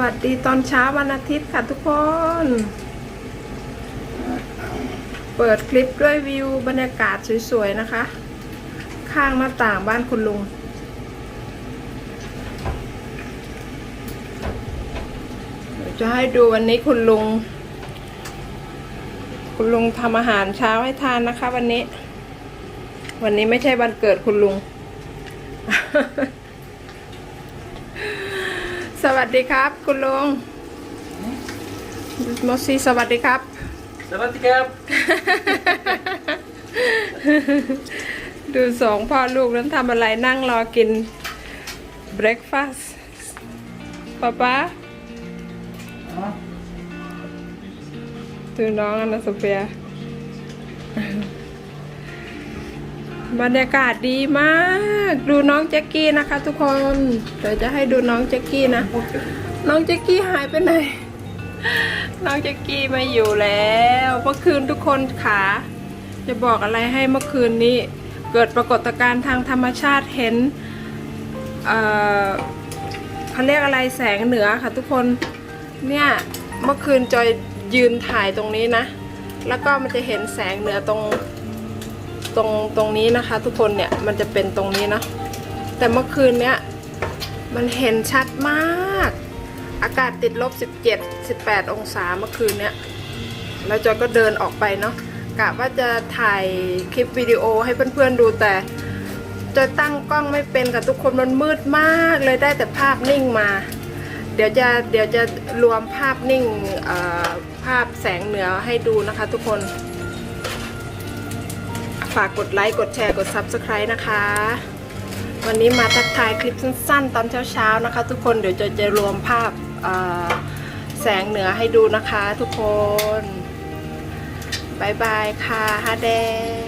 วัสดีตอนเช้าวันอาทิตย์ค่ะทุกคน เปิดคลิปด้วยวิวบรรยากาศสวยๆนะคะ ข้างหน้าต่างบ้านคุณลุงเดี๋ยวจะให้ดูวันนี้คุณลุง คุณลุงทำอาหารเช้าให้ทานนะคะ วันนี้ วันนี้ไม่ใช่วันเกิดคุณลุง สวัสดีครับ คุณลุงมอสซี่สวัสดีครับ สวัสดีครับ ดูสองพ่อลูกนั้นทำอะไรนั่งรอกินเบรคฟาสต์ป๊าป๊าดูน้องอนาโซเฟีย บรรยากาศดีมาก ดูน้องแจ็กกี้นะคะ ทุกคนเดี๋ยวจะให้ดูน้องแจ็กกี้นะ น้องแจ็กกี้หายไปไหน น้องแจ็กกี้ไม่อยู่แล้วเมื่อคืนทุกคนขาจะบอกอะไรให้เมื่อคืนนี้ เกิดปรากฏการณ์ทางธรรมชาติเห็นเอ่อเขาเรียกอะไรแสงเหนือค่ะทุกคนเนี่ยเมื่อคืนจอยยืนถ่ายตรงนี้นะ แล้วก็มันจะเห็นแสงเหนือตรง ตรงตรงนี้นะคะ ทุกคนเนี่ยมันจะเป็นตรงนี้เนาะแต่เมื่อคืนเนี้ยมันเห็นชัดมาก อากาศติดลบ 17 18 องศาเมื่อคืนเนี้ยแล้วจอยก็เดินออกไปเนาะกะว่าจะถ่ายคลิปวิดีโอให้เพื่อนๆดูแต่จอยตั้งกล้องไม่เป็นกับทุกคนมันมืดมากเลยได้แต่ภาพนิ่งมา เดี๋ยวจะเดี๋ยวจะรวมภาพนิ่งเอ่อภาพแสงเหนือให้ดูนะคะทุกคน ฝากกดไลค์ กดแชร์ กด Subscribe นะคะ วันนี้มาทักทายคลิปสั้นๆ ตอนเช้าๆนะคะ ทุกคน เดี๋ยวจะจะรวมภาพแสงเหนือให้ดูนะคะทุกคนบายบายค่ะฮาแดง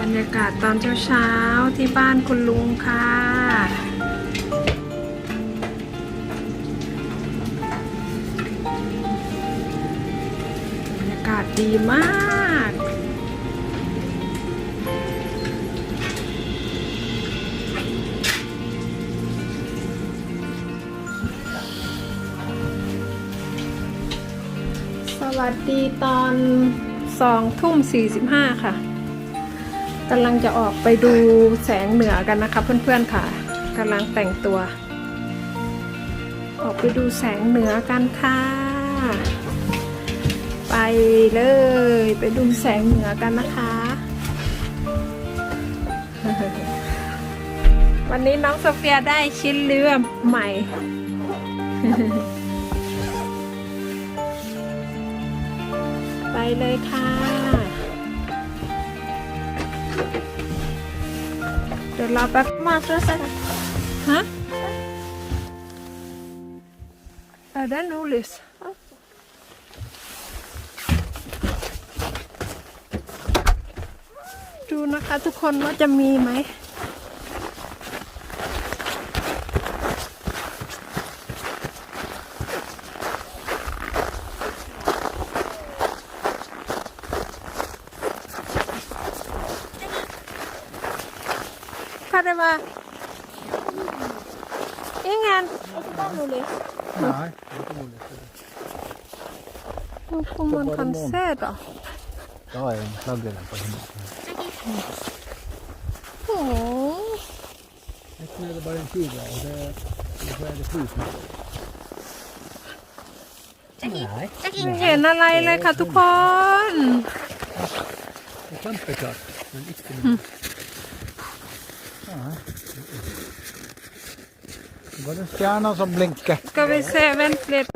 บรรยากาศตอนเช้าๆที่บ้านคุณลุงค่ะบรรยากาศดีมากสวัสดีตอนสองทุ่มสี่สิบห้าค่ะ กำลังจะออกไปดูแสงเหนือกันนะคะ เพื่อนๆค่ะกำลังแต่งตัว ออกไปดูแสงเหนือกันค่ะ ไปเลยไปดูแสงเหนือกันนะคะ วันนี้น้องโซเฟียได้ชิ้นเรือใหม่ไปเลยค่ะ ดี๋ยวรอแป๊บมาช่วยสักฮะ I don't know this ดูนะคะทุกคนว่าจะมีไหม Kadeva. Ingen. Nej, inte roligt. Då får man bara kan imorgon. se då. Jag har en flagglampa hemma. Åh. Nu är det bara en kyla och det, då är det fryst. Nej, ไม่เห็นอะไรเลยค่ะทุกคน det är kjempeklart. Men ikke Mm. noe. Ja. Det var det stjerna som blinker. Skal vi se, vent litt.